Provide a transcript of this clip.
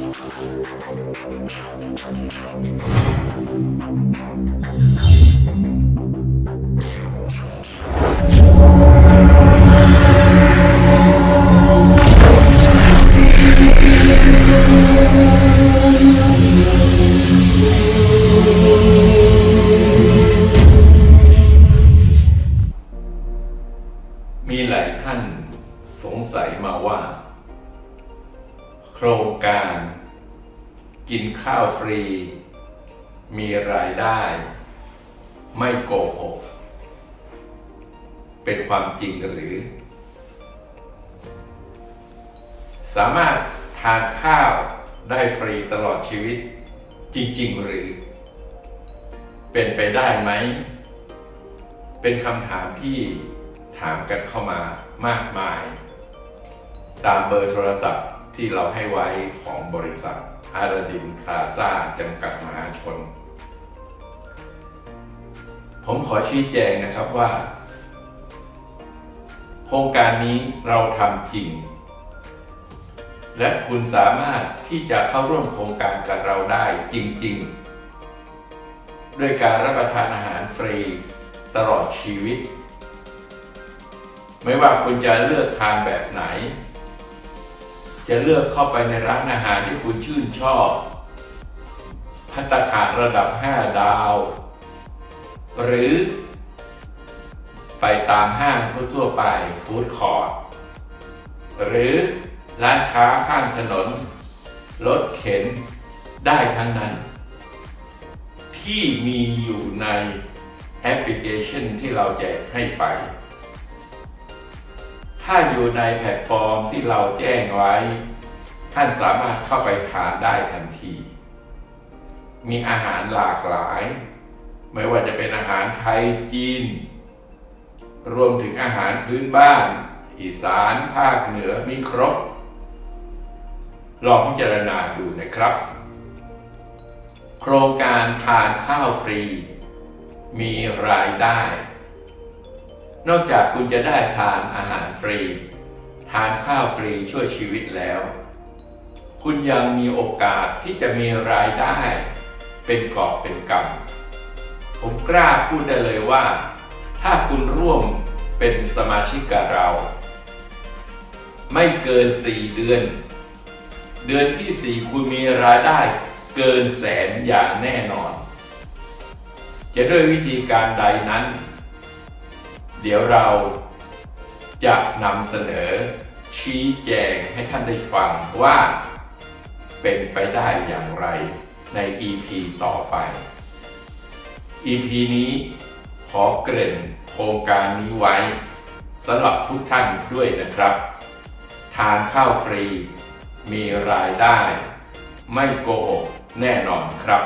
มีหลายท่านสงสัยมาว่า ครงการ กินข้าวฟรี มีรายได้ ไม่โกหก เป็นความจริงหรือ สามารถทานข้าวได้ฟรีตลอดชีวิต จริง ๆ หรือ เป็นไปได้ไหม เป็นคำถามที่ถามกันเข้ามามากมาย ตามเบอร์โทรศัพท์ ที่เราให้ไว้ของบริษัทอาราดินพลาซ่าจำกัดมหาชน ผมขอชี้แจงนะครับว่า โครงการนี้เราทำจริง และคุณสามารถที่จะเข้าร่วมโครงการกับเราได้จริง ๆ ด้วยการรับประทานอาหารฟรีตลอดชีวิต ไม่ว่าคุณจะเลือกทานแบบไหน จะเลือกเข้าไปในร้านอาหารที่คุณชื่นชอบพัตคารระดับ 5 ดาว หรือไปตามห้างทั่วไปฟู้ดคอร์ทหรือร้านค้าข้างถนน รถเข็นได้ทั้งนั้น ที่มีอยู่ในแอปพลิเคชันที่เราแจกให้ไป ถ้าอยู่ในแพลตฟอร์มที่เราแจ้งไว้ ท่านสามารถเข้าไปทานได้ทันที มีอาหารหลากหลาย ไม่ว่าจะเป็นอาหารไทยจีน รวมถึงอาหารพื้นบ้าน อีสานภาคเหนือมีครบ ลองพิจารณาดูนะครับ โครงการทานข้าวฟรี มีรายได้ นอกจากคุณจะได้ทานอาหารฟรี ทานข้าวฟรีช่วยชีวิตแล้ว คุณยังมีโอกาสที่จะมีรายได้ เป็นกอบเป็นกำผมกล้าพูดได้เลยว่า ถ้าคุณร่วมเป็นสมาชิกกับเรา ไม่เกิน 4 เดือน เดือนที่ 4 คุณมีรายได้เกินแสนอย่างแน่นอน จะด้วยวิธีการใดนั้น เดี๋ยวเราจะนำเสนอชี้แจงให้ท่านได้ฟังว่าเป็นไปได้อย่างไรใน EP ต่อไป EP นี้ขอเกริ่นโครงการนี้ไว้สำหรับทุกท่านด้วยนะครับ ทานข้าวฟรี มีรายได้ ไม่โกหกแน่นอนครับ